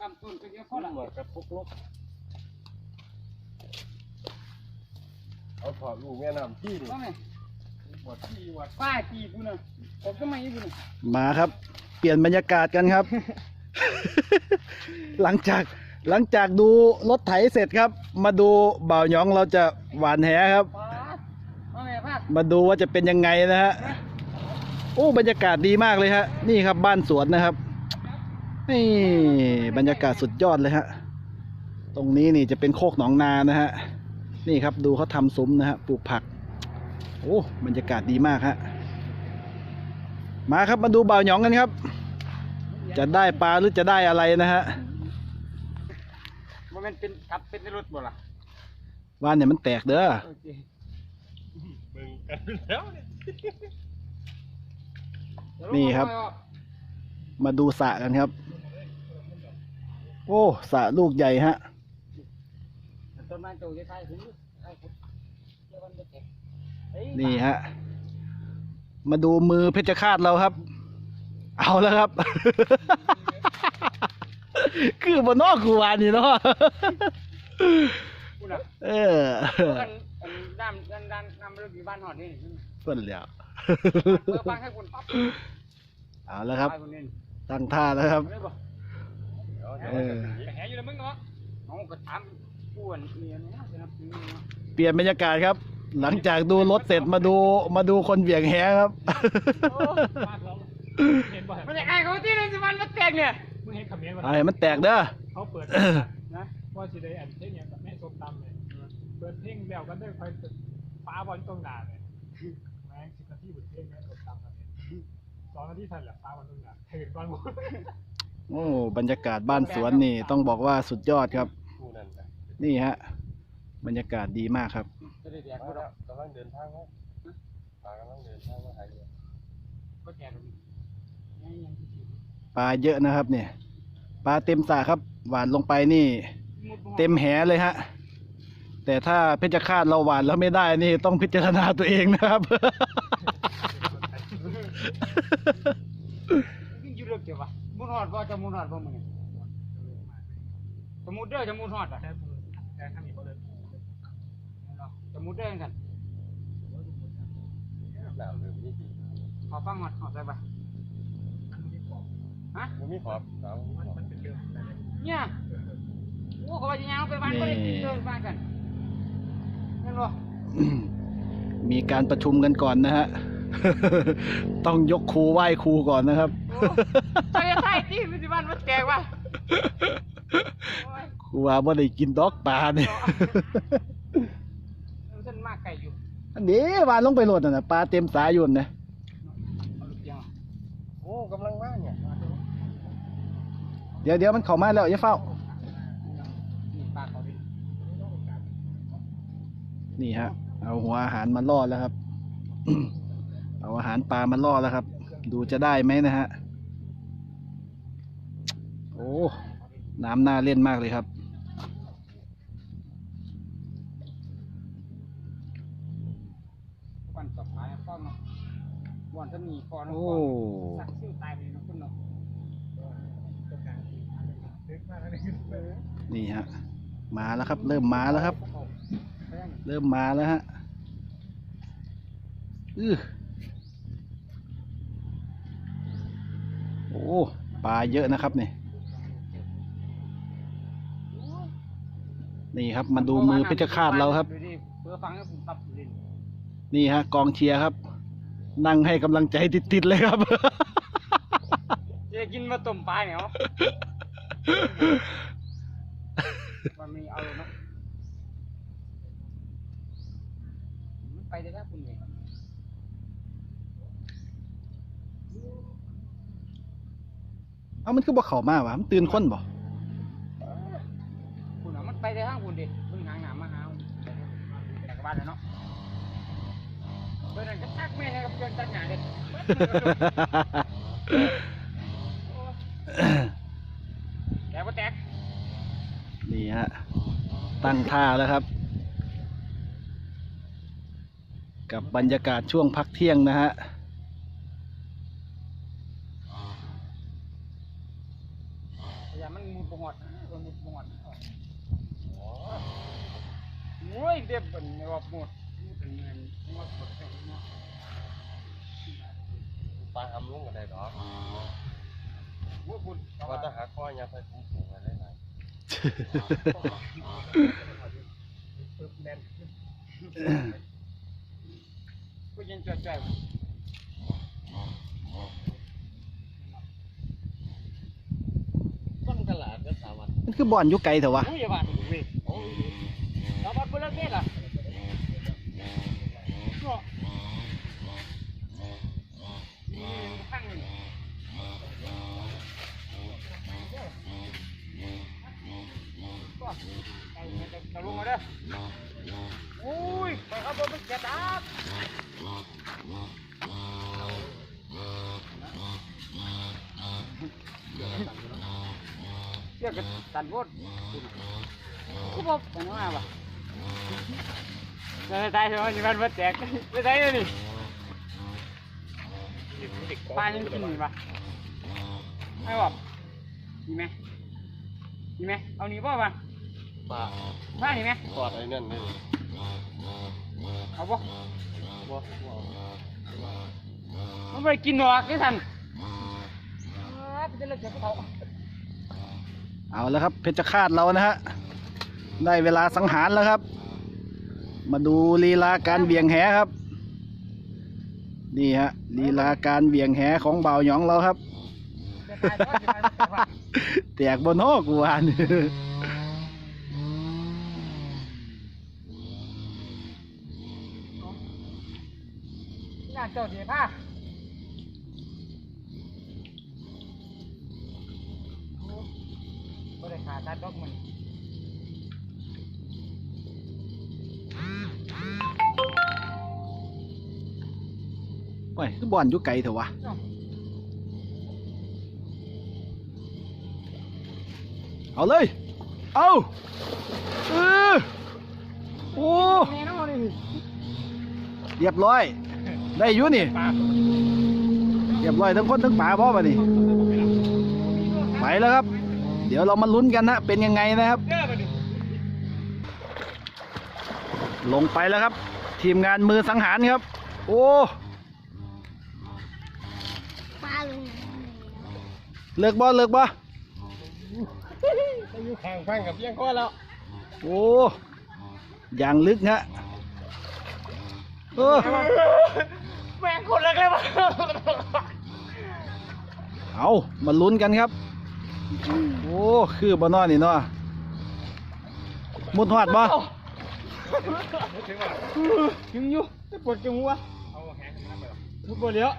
ตามต้นก็เยอะพอคนละหมดกับปุกลุกเอาถอดลูกแม่น้ำที่นี่ว่าไงหมดที่วัดป้ายปีกูน่ะผมก็ไม่ยี่กูน่ะมาครับ เปลี่ยนบรรยากาศกันครับ หลังจากหลังจากดูรถไถเสร็จครับ มาดูบ่าวหยองเราจะหวานแหครับป้าว่าไงป้ามาดูว่าจะเป็นยังไงนะฮะโอ้บรรยากาศดีมากเลยฮะนี่ครับบ้านสวนนะครับ นี่บรรยากาศสุดยอดเลยฮะ ตรงนี้นี่จะเป็นโคกหนองนานะฮะ นี่ครับดูเขาทำซุ้มนะฮะปลูกผัก โอ้บรรยากาศดีมากฮะ มาครับมาดูบ่าวหยองกันครับ จะได้ปลาหรือจะได้อะไรนะฮะว่ามันเป็นขับเป็นในรถบ่ล่ะว่านเนี่ยมันแตกเด้อโอเคเบิ่งกันแล้วเนี่ยนี่ครับ มาดูสระกันครับ โอ้สระลูกใหญ่ฮะ ต้นไม้โตจะใช่ถึงใช่ผมเดี๋ยวมันจะเก็บเฮ้ยนี่ฮะ มาดูมือเพชรฆาตเราครับ เอาแล้วครับ คือบนนอกกูวานนี่เนาะกูน่ะเออกันอันด้ามด้านด้านน้ำเรื่องอยู่บ้านหอดนี่เพิ่นแล้ว เปิดฟังให้คุณปั๊บเอาแล้วครับ ไปคนนี้ตั้งท่าแล้วครับ เอาเลยบ่ เออแหอยู่แล้วมึงเนาะเอาก็ถามผู้อันนี้นะจะนับถือเนาะเปลี่ยนบรรยากาศครับ หลังจากดูรถเสร็จมาดูมาดูคนเหวี่ยงแหครับเห็นบ่มันจะไอ้เขาที่นึงสิมันมาแตกเนี่ยมึงเห็นคอมเมนต์ว่าเอาให้มันแตกเด้อเขาเปิดนะว่าสิได้อันเพลงเนี่ยกับแม่ส้มตำเลยเปิดเพลงแล้วกันได้คอยฟ้าบอลตรงหน้าเลยแม่งสิบนาทีเปิดเพลงแม่ส้มตำกันเนี่ยสองนาทีทันแหละฟ้าบอลตรงหน้าถึงก่อนหมด โอ้บรรยากาศบ้านสวนนี่ต้องบอกว่าสุดยอดครับ ผู้นั่นไปนี่ฮะ บรรยากาศดีมากครับ จะได้แตกมาก็ดแล้อวกกำลังเดินทางครับปลากำลังเดินทางมาหาเรือก็แตกแล้วนี่ยังที่สิบปลาเยอะนะครับเนี่ยปลาเต็มสระครับ หวานลงไปนี่มุดบ่เต็มแหเลยฮะ แต่ถ้าเพชรฆาตเราหวานแล้วไม่ได้นี่ต้องพิจารณาตัวเองนะครับ ยิ่งอยู่เรื่องเกี่ยววะ มุดหอดบ่จะมุดหอดบ่มึงเนี่ยจะมุดเด้อจะมุดหอดอะแต่แต่ข้างนี้เขาเลยจะมุดเด้อกันน้ำเรือนี่จริงขอฟังหอดหอดใส่ไปฮะมันมีขอบน้ำมีขอบมันเป็นเรื่องเนี่ยโอ้เขาว่าจะยังไปบ้านก็ได้กินเดินบ้านกันเห็นบ่มีการประชุมกันก่อนนะฮะ ต้องยกครูไหว้ครูก่อนนะครับโอ้ใช่ใช่ที่ปัจจุบันมันแตกว่ะโอ้ยครูว่าบ่ได้กินดอกปลาเนี่ยมันเส้นมากไก่อยู่อันนี้วานลงไปโหลดน่ะนะปลาเต็มสายอยู่นะเอาลูกยังโอ้กำลังมาเนี่ยเดี๋ยวเดี๋ยวมันเข้ามาแล้วอย่าเฝ้านี่ปลาเขาดินี่ฮะ เอาหัวอาหารมาล่อแล้วครับ เอาอาหารปลามาล่อแล้วครับ ดูจะได้ไหมนะฮะ โอ้ น้ำน่าเล่นมากเลยครับ วันต่อไปฟ้อนเนาะวันจะมีฟ้อนโอ้สักซิ่วตายไปเนาะคุณเนาะลึกมากนะนี่นี่ฮะ มาแล้วครับ เริ่มมาแล้วครับแป้งเริ่มมาแล้วฮะ อือโอ้ ปลาเยอะนะครับนี่นี่ครับมาดูมือเพชรฆาตเราครับดูดิเพื่อฟังให้ผมตับดินนี่ฮะ กองเชียร์ครับ นั่งให้กำลังใจติดๆเลยครับจะกินมาต้มปลาเนี่ยเหรอมันมีเอาเลยเนาะมันไปได้แล้วคุณเนี่ย เอามันคือบ่เข้ามาวะมันตื่นคนบ่คุณเอามันไปได้ทั้งคุณดิเพิ่งหางหนามมาหาแต่กบ้านแล้วเนาะเพื่อนนก็ทักแม่ให้กับเพื่อนตัดหนาเด็ดแตกก็แตกนี่ฮะตั้งท่าแล้วครับ กับบรรยากาศช่วงพักเที่ยงนะฮะ เอย่ามันมุดบ่หอดมันมุดบ่หอดโอ้ย เด็บเป็นว่าหมดเป็นเงินหมดหมดไปหมดปลาทำลุงกันได้หรอโอ้ยบุญว่าจะหาข้อยังไปคุ้มสูงอะไรไหนปึ๊บแน่นก็ยังจ่อยๆต้นกระลาดก็สามวันมันคือบ่อนยู่ไกลเถอะวะ โอ้ยอย่าบ้านเว้ยเราบ้านเพื่อนเกศอะก็นี่ข้างหนึ่งก็ไอ้เนี่ยจะลงมาเด้อโอ้ยไปครับผมเป็นแกดับเรียกกันตันวด กูบอกกันว่าป่ะ จะตายใช่ไหมนี่มันมาแจกไม่ได้เลยนี่ปลายังกินอยู่ป่ะไม่บอกมีไหมมีไหมเอาหนีป่ะป่ะปลามาหนีไหมทอดไอ้นั่นนี่เอาป่ะมันไม่กินหรอกที่ทันเอาเอาแล้วครับเพชรฆาตเรานะฮะได้เวลาสังหารแล้วครับ มาดูลีลาการเบี่ยงแหครับ นี่ฮะลีลาการเบี่ยงแหของเบาวหยองเราครับจะตายก็จะตายก็ว่าแตกบนนอกกูวานงานเจ้าเดียผ้าก็ได้ขาดตัดดอกมัน โอ้ยบ่อนอยู่ไกลเถอะวะเอาเลย เอาเออโอ้เรียบร้อย ได้อยู่นี่ เรียบร้อยทั้งคนทั้งป่าพ่อมานี่ไปแล้วครับ เดี๋ยวเรามาลุ้นกันนะ เป็นยังไงนะครับ ลงไปแล้วครับ ทีมงานมือสังหารครับ โอ้ เลิกบ่เลิกบ่ไปอยู่ข้างฟังกับเพียงข้อแล้วโอ้อย่างลึกฮะเออแม่งคนเล็กเลยป่ะเอามาลุ้นกันครับ โอ้คือบ่นอนนี่เนาะมุดหอดบ่ยังอยู่จะปวดจังหัวเอาแหงขึ้นมาเลยทุกคนเลี้ยว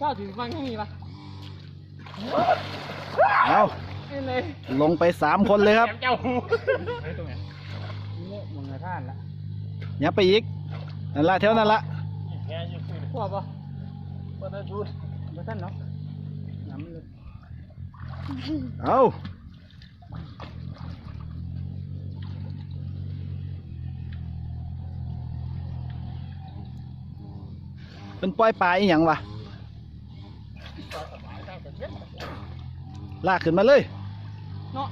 เจ้าถึงฟังแค่นี้ป่ะเอานี่เลยลงไปสามคนเลยครับเจ้าหูเฮ้ยตรงไหนนี่มึงไงท่านละอย่าไปอีกนั่นละแถวนั่นละแง่ยืดขึ้นพ่อป่ะว่าจะชุดไม่ท่านเนาะน้ำเลยเอาเป็นปล่อยปลาอีหยังวะ ลากขึ้นมาเลย เนาะ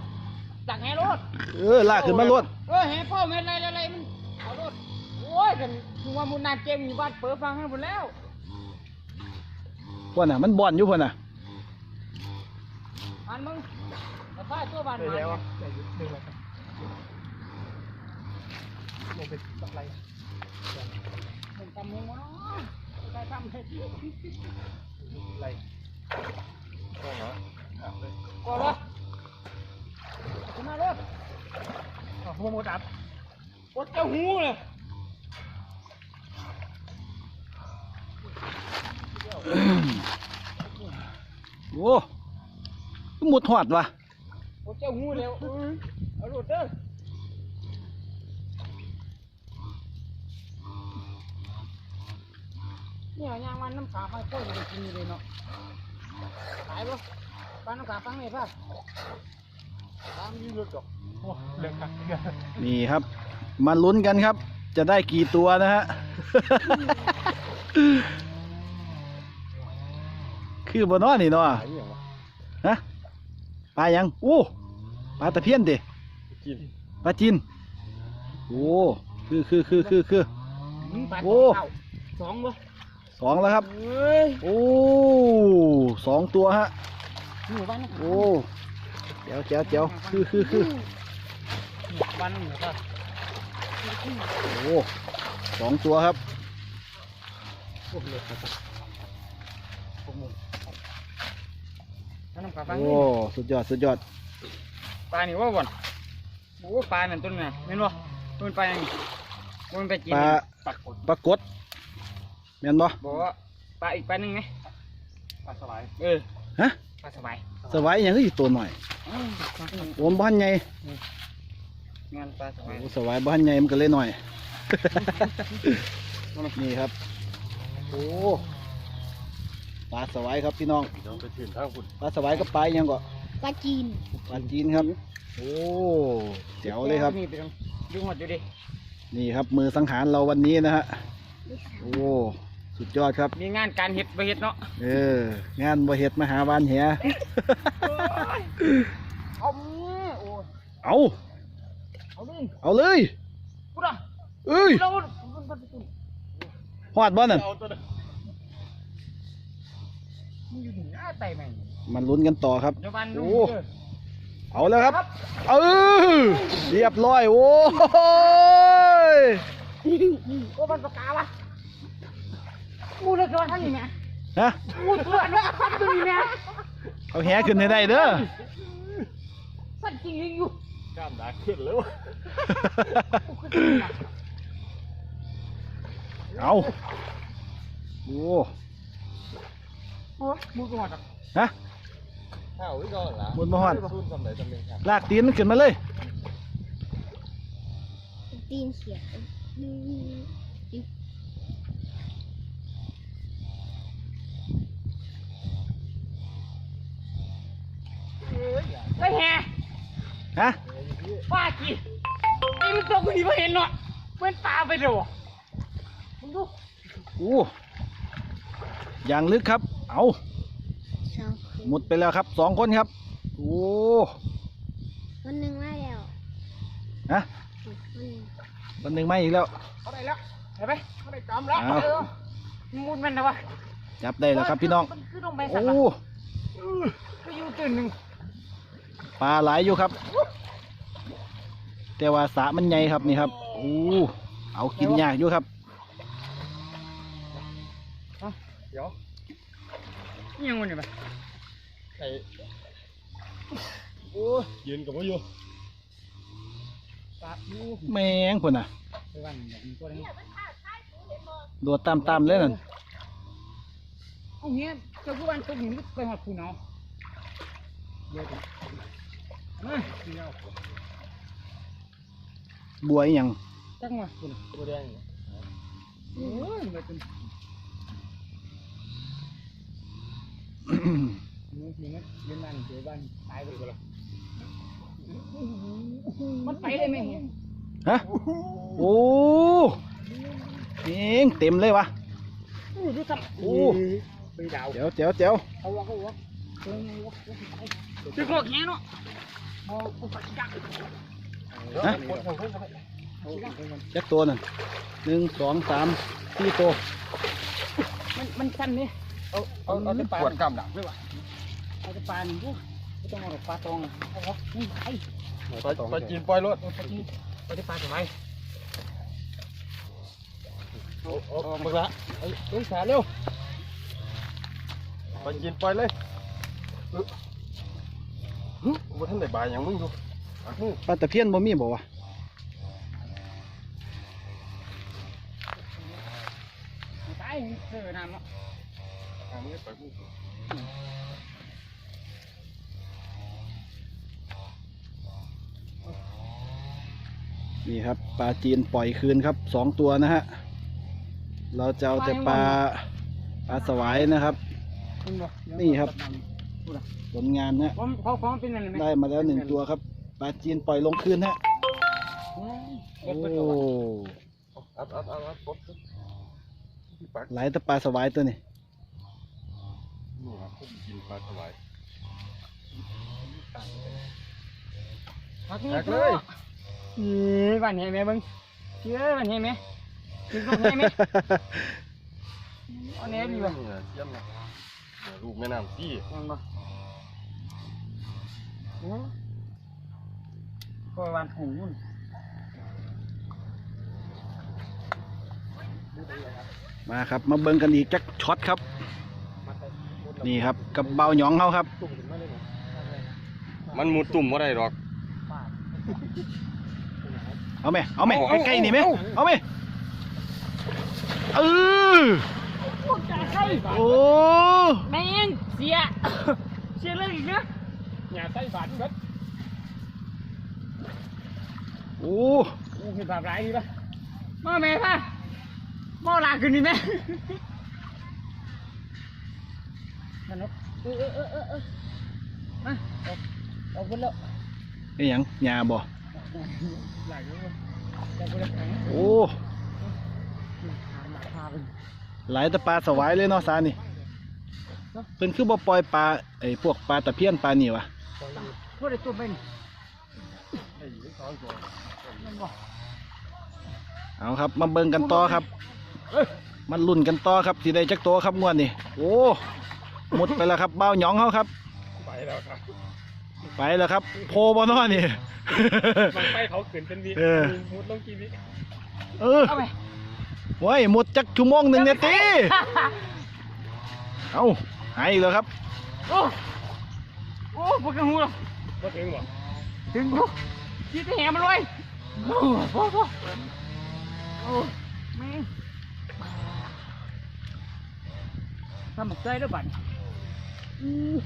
ดักแห่รถเออลากขึ้นมาลวดเออแห่พ่อเม็ดอะไรอะไรมันเอารถโอ้ยกันคือว่ามุนนานเกมอยู่บ้านเปิดฟังให้หมดแล้วพวกน่ะ มันบ่อนอยู่พวกน่ะอันมึงแต่ถ้าตัวบ้านเดี๋ยวมาแล้วเดี๋ยวดึงเลยครับลงไปสักไรมึงทำมึงวะใครทำให้ไรก็เหรอ ก่อนเลยขึ้นมาเลยอ๋อหัวหมดอัดปวดเจ้าหูเลยโอ้หมุดหอดวะปวดเจ้าหูเร็วอุ้ยเอารถเด้อเนี่ยยางมันน้ำขาไฟโคตรจะกินอยู่เลยเนาะตายปะ บ้านน้ำขาฟังไหนป่ะตามยืดดอกโอ้เลือกครับเลือกนี่ครับ มาลุ้นกันครับ จะได้กี่ตัวนะฮะ คือบนนอนนี่เนาะหายอย่างวะฮะปลายังโอ้ปลาตะเพียนเด้กินปลาจีนโอ้คือคือคือคือคือมึงปลาโอ้เท่าสองบ่สองแล้วครับเอ้ยโอ้สองตัวฮะ หมู่บ้านนะโอ้เจ๋วเจ๋วเจ๋วคือคือคือหมู่บ้านหมู่บ้านโอ้สองตัวครับพวกเล็กครับพวกหมูน้ำปลาฟังโอ้สุดยอดสุดยอดปลานี่ว่าบ่อนโอ้ปลานั่นต้นน่ะเห็นบ่ต้นปลาอย่างนี้มันไปกินปลาปักกดปลากดแม่นบ่บอกว่าปลาอีกปลาหนึ่งไหมปลาสลายเออฮะ ปลาสบายสวายหยังก็อยู่ตัวหน่อยอืมปลาสบายโอนบ้านใหญ่งานปลาสบายโอ้สวายบ้านใหญ่มันก็เลยหน่อย นี่ครับ โอ้ปลาสวายครับพี่น้องน้องไปถึงทางคุณปลาสวายก็ปลายังก็ปลาจีนปลาจีนครับ โอ้เจ๋วเลยครับ นี่ไปตรงดูหมดอยู่ดินี่ครับมือสังหารเราวันนี้นะฮะโอ้ สุดยอดครับ มีงานการเห็ดไปเห็ดเนาะเออ งานบ่เห็ดมาหาบ้านแหเอามือโอ้ยเอา เอาดิเอาเลยกูด่ะเอ้ยเรามันมันมันหอดบ่นั่นเอาตัวนั้นมันอยู่ที่หน้าไตแม่งมันลุ้นกันต่อครับ เดี๋ยวบ้านดูโอ้เอาแล้วครับ เออเรียบร้อย โอ้ย โอ้มันปากกาวะ กูเลยตัวท่านนี่แม่ฮะกูตัวนี้ท่านตัวนี้แม่เอาแหขึ้นให้ได้เด้อสัตว์จริงยิงอยู่กล้ามหนาขึ้นแล้วกูคือตัวนี้นะเอาโอ้โอ้ยมือกูหมดอะฮะข้าวนี่ก่อนละมุนมาหอดซุ่มสำไหนสำเร็จครับลากตีนมันขึ้นมาเลยตีนเขียว ไอ้แห่ฮะป้าจีไอ้มึงตัวกูนี่ไม่เห็นเนาะเว้นตาไปเดี๋ยวมึงดูโอ้อย่างลึกครับ เอาหมดไปแล้วครับสองคนครับ โอ้วันหนึ่งไมาแล้วฮะวันหนึ่งไม่อีกแล้วเอาได้แล้วเห็นไหมเอาได้กำแล้วมุดมันนะวะจับได้แล้วครับพี่น้อง โอ้ก็อยู่ตื่นหนึ่ง ปลาหลายอยู่ครับ แต่ว่าสระมันใหญ่ครับนี่ครับโอ้เอากินยากอยู่ครับเดี๋ยวนี่ยังวันนี้ปะไอ้โอ้ยยืนกับว่าอยู่ปลาดูแมงคนน่ะไปวันแบบนี้ตัวนี้โดดตามตามๆเลยนั่นเอาเงี้ยเจ้าผู้วันตัวนี้ไปหอดคุณเอาเดี๋ยวดิมาเดี๋ยว บัวอหยังจังวะคุณตัวแดงโอ้ยมันเป็นนี่นี่นะยืนบ้านเจอบ้านตายไปแล้วมันไปได้ไหมเห็นฮะโอ้เองเต็มเลยวะอู้ดูสับโอ้ไปดาวเจ๋วเจ๋วเจ๋วเอาวะเอาวะเฮ้ยวะตึกหลอกแง่เนาะมองกูปักกัก ฮะจักตัวนั่นหนึ่งสองสามสี่ตัว มันมันสั้นนี่เอาเอาเอาที่ปวดกล้ามดักด้วยวะเอาจะปลาหนึ่งกูไม่ต้องเอาปลาตองเอาวะนี่ไอ้ไปไปจีนปล่อยรถเอาปลาที่เอาจะปลาทำไมเอาเอาเอามึงละเอ้ยเอ้ยสาเร็วไปจีนปล่อยเลยฮึ ว่าท่านได้บายอย่างมึงดูอะมึงปลาตะเพียนบ่มีบ่วะตายเจอน้ำเนาะทางนี้ไปมึงนี่ครับปลาจีนปล่อยคืนครับสองตัวนะฮะ เราจะเอาแต่ปลาปลาสวายนะครับ นี่ครับ ผลงานนะผมเขาฟ้องเป็นอะไรไหมได้มาแล้วหนึ่งตัวครับปลาจีนปล่อยลงคืนฮะโอ้โอ้อัดอัดอัดอัดปลดที่ปักหลายแต่ปลาสวายตัวนี้นี่ครับผมกินปลาถวายพักนี่แตกเลยนี่บ้านเห็นไหมเบิ้งเชื่อบ้านเห็นไหมถึงตรงเห็นไหมเอาแหนดีป่ะเนี่ยเยี่ยมนะเนี่ยลูกแม่น้ำที่ยังบ่โอ้ ก็วันถุงนู่นมาครับ มาเบิ่งกันอีกจักช็อตครับ นี่ครับกับเบาหยองเขาครับ มันมุดตุ่มว่าได้หรอก เอาไหมเอาไหมเอาเอาใกล้ๆนี่ไหมเอาเอาไหมเออพวกจ่าใครโอ้แม่งเสียเสียเลยอีกนะ อย่าใส่บาตรเบิดโอ้โอ้เห็นแบบไรดีป่ะมาแม่ป่ะมาลาขึ้นนี่แม่นั่นเนาะเออเออเออเออเออมาเอาเอาไปแล้วนี่หยังยาบ่หลายเรื่องแต่ไปแล้วโอ้หาหมาพาไปหลายแตะปลาสวายเลยเนาะซานี่เพิ่นคือบ่ปล่อยปลาไอ้พวกปลาตะเพียนปลานี่วะ พวกไอ้ตัวเป็นมันบอกเอาครับ มาเบิ่งกันต่อครับ มันลุ้นกันต่อครับสิได้จักตัวครับงวดนี่โอ้หมดไปแล้วครับเบาหยองเขาครับ ไปแล้วครับ ไปแล้วครับ โพบ่เนาะนี่มันไปเขาขืนเป็นวิเออมุดลงกี่วิเออเอาไปโว้ยหมดจักชั่วโมงหนึ่งเนี่ยตีเอาหายอีกแล้วครับ โอ้โอ้พวกกันหูหรอก็ถึงบ่ถึงกูคิดจะแหมันเลยโอ้โหโอ้โอ้แม่งทำหมกใจแล้วบัดอือ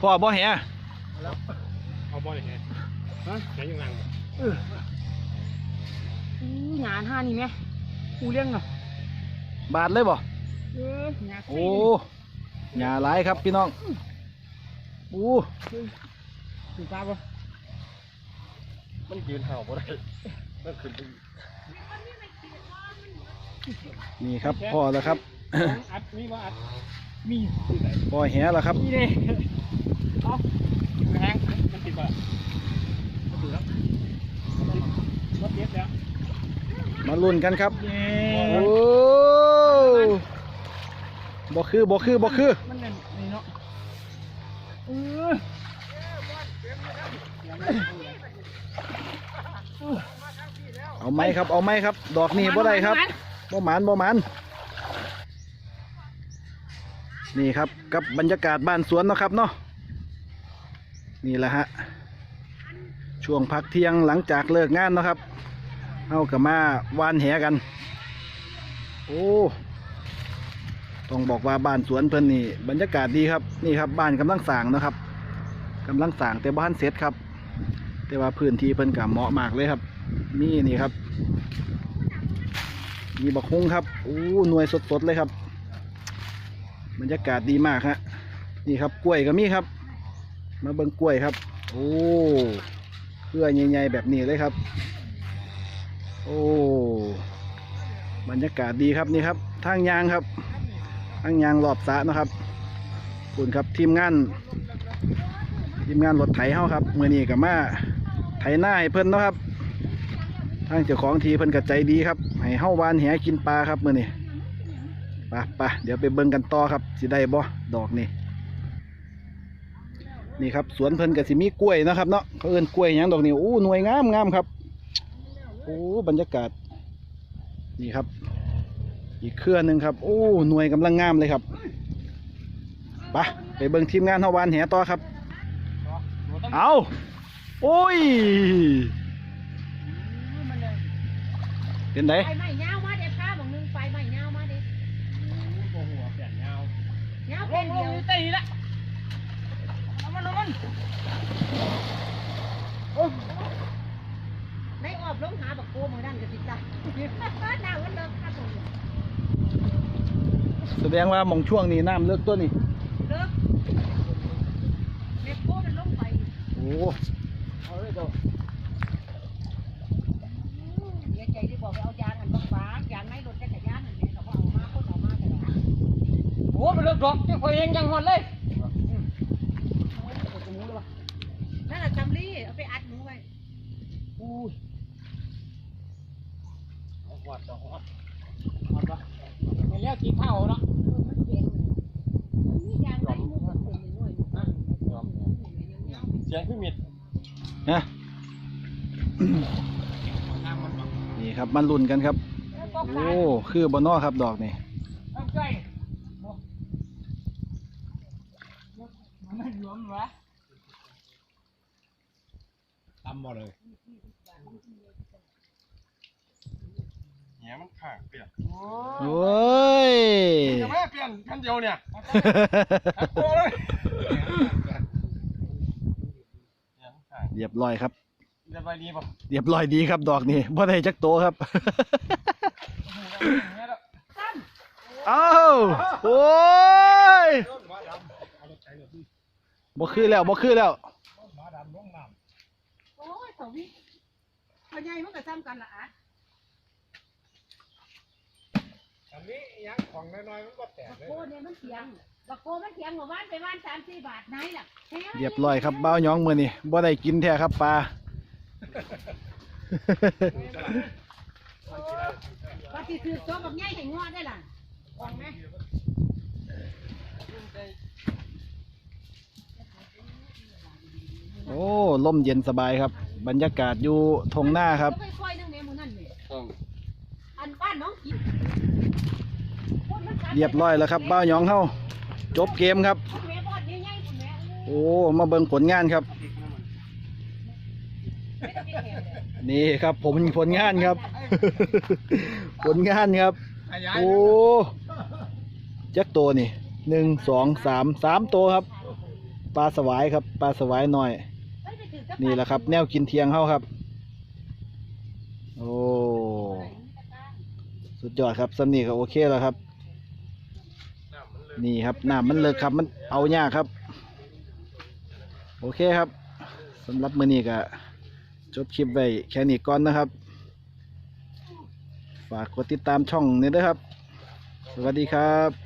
พ่อบ่แหเอาบอลยังไงฮะไหนยังไงเอออืองานห้านี่ไหมกูเลี้ยงเหรอบาดเลยบ่เอองานโอ้หญ้าหลายครับพี่น้องโอ้ถึงตาปะมันยืนเห่าบ่ได้มันขึ้นไปนี่ครับพ่อแล้วครับอัดมีว่าอัดมีพ่อแหแล้วครับนี่เลยเอาแรงมันติดบ่มันติดแล้วรถเย็บแล้วมาลุ้นกันครับเย้โอ้บ่คือบ่คือบ่คือ มันเนี่ยนี่เนาะ เออเอาไหมครับ เอาไหมครับ ดอกนี้บ่ได้ครับบ่หมานบ่หมานนี่ครับกับบรรยากาศบ้านสวนเนาะครับเนาะนี่แหละฮะช่วงพักเที่ยงหลังจากเลิกงานเนาะครับเอากับมาวานแหกัน โอ้ ต้องบอกว่าบ้านสวนเพิ่นนี่บรรยากาศดีครับนี่ครับบ้านกำลังสร้างนะครับกำลังสร้างแต่บ้านเสร็จครับ แต่ว่าพื้นที่เพิ่นกับเหมาะมากเลยครับมีนี่ครับ มีบักฮุ้งครับโอ้หน่วยสดๆเลยครับ บรรยากาศดีมากฮะนี่ครับกล้วยก็มีครับ มาเบิ่งกล้วยครับโอ้เครือใหญ่ๆแบบนี้เลยครับ โอ้บรรยากาศดีครับนี่ครับทางยางครับ ทางยางรอบสะนะครับคุณครับทีมงานทีมงานรถไถเฮาครับมือนี้กับมาไถหน้าให้เพิ่นนะครับทางเจ้าของทีเพิ่นกระใจดีครับให้เฮาวานแหกินปลาครับมือนี้ปไปเดี๋ยวไปเบิ่งกันต่อครับสิได้บ่ดอกนี่นี่ครับสวนเพิ่นก็สิมีกล้วยนะครับเนาะเขาเอิ้นกล้วยยังดอกนี้โอ้หน่วยงามงามครับโอ้บรรยากาศนี่ครับ อีกเครือหนึ่งครับโอ้หน่วยกำลังงามเลยครับไปไปเบิ่งทีมงานเฮาวานแหต่อครับ เอาโอ้ยเป็นไงไฟไหม้เงามาเด็ดข้าบอกนึงไฟไหม้เงามาเด็ดตัวหัวเปลี่ยนยาวเงาลเป็นงลเดีงยวนี่ตีละเอามันเอามันโอ้ในออบลงหาบักโกมือนั่นก็ติดตาหน้าวันเลิกข้าตรงนี้ แสดงว่ามองช่วงนี้น้ำเลือกตัวนี้เลือกเม็ดโก้มันลงไปโอ้โหเอาเลยเด้อเยใจที่บอกไปเอายางอันบางๆยางไม้รถจักรยานอันนี้เขาก็เอามาคนเอามาและโอ้มันเลิกดอกที่พอเองยังหอนเลยนั่นแหละจำลี่เอาไปอัดหนูไปอุ้ยหอดดอหอดหอดดอกเห็นแล้วกินข้าวแล้ว เสียงขึ้นมิดนะนี่ครับมันลุ้นกันครับ โอ้คือบอนอครับดอกนี่ต้องใจมันไม่รวมวะตำบ่เลย หนมันข้างเปลี่ยนโอ้โอ้ยจะไม่เปลี่ยนกันเดียวเนี่ยโอ้เลยแหนมันข้างเรียบร้อยครับ เรียบร้อยดีป่ะเรียบร้อยดีครับดอกนี่บ่ได้จักโตครับเอ้าโอ้ยบ่คือแล้วบ่คือแล้วหมาดำลงน้โอ้ยสวิพ่อใหญ่มันก็ซ้ำกันละอะำ อันนี้ยังของน้อยๆมันก็แตกบักเลยโกเนี่ยมันเถียงบักโกมันเถียงว่าว่านไปว่านสามสี่บาทไหนล่ะแท้เรียบร้อยครับบ้าวหยองมื้อนี้บ่ได้กินแท้ครับปลาว่าสิถือโต๊ะบักใหญ่ให้งอได้ล่ะฟังไหมโอ้ลมเย็นสบายครับ บรรยากาศอยู่ทงหน้าครับก็ค่อยๆนึงแม่หมูนั่นนี่ ต้อง อันบ้านน้องกิน เรียบร้อยแล้วครับบ้าหยองเฮาจบเกมครับ โอ้มาเบิ่งผลงานครับ นี่ครับผมผลงานครับ ผลงานครับ โอ้จักตัวนี่หนึ่งสองสามสามตัวครับปลาสวายครับปลาสวายหน่อย นี่แหละครับ แนวกินเทียงเฮาครับ โอ้สุดยอดครับสำนีก็โอเคแล้วครับ นี่ครับน้ำมันเลิกครับมันเอายากครับ โอเคครับสำหรับมือนี้ก็จบคลิปไว้แค่นี้ก่อนนะครับ ฝากกดติดตามช่องนี้ด้วยครับ สวัสดีครับ